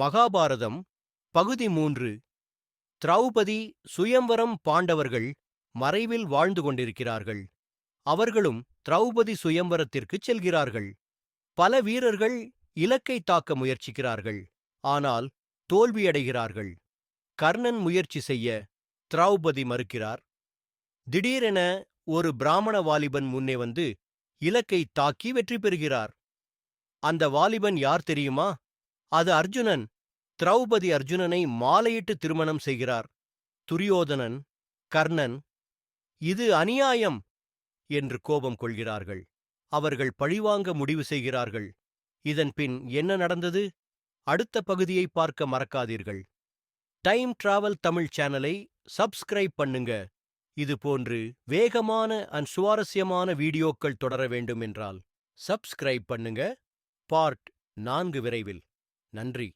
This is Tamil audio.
மகாபாரதம் பகுதி மூன்று. திரௌபதி சுயம்வரம் பாண்டவர்கள் மறைவில் வாழ்ந்து கொண்டிருக்கிறார்கள். அவர்களும் திரௌபதி சுயம்வரத்திற்குச் செல்கிறார்கள். பல வீரர்கள் இலக்கை தாக்க முயற்சிக்கிறார்கள். ஆனால் தோல்வியடைகிறார்கள். கர்ணன் முயற்சி செய்ய திரௌபதி மறுக்கிறார். திடீரென ஒரு பிராமண வாலிபன் முன்னே வந்து இலக்கை தாக்கி வெற்றி பெறுகிறார். அந்த வாலிபன் யார் தெரியுமா? அது அர்ஜுனன் திரௌபதி அர்ஜுனனை மாலையிட்டு திருமணம் செய்கிறார். துரியோதனன் கர்ணன் இது அநியாயம்! என்று கோபம் கொள்கிறார்கள். அவர்கள் பழிவாங்க முடிவு செய்கிறார்கள். இதன் பின் என்ன நடந்தது? அடுத்த பகுதியை பார்க்க மறக்காதீர்கள். டைம் டிராவல் தமிழ் சேனலை சப்ஸ்கிரைப் பண்ணுங்க. இது போன்று வேகமான அண்ட் சுவாரஸ்யமான வீடியோக்கள் தொடர வேண்டும் என்றால் சப்ஸ்கிரைப் பண்ணுங்க. பார்ட் நான்கு விரைவில். நன்றி.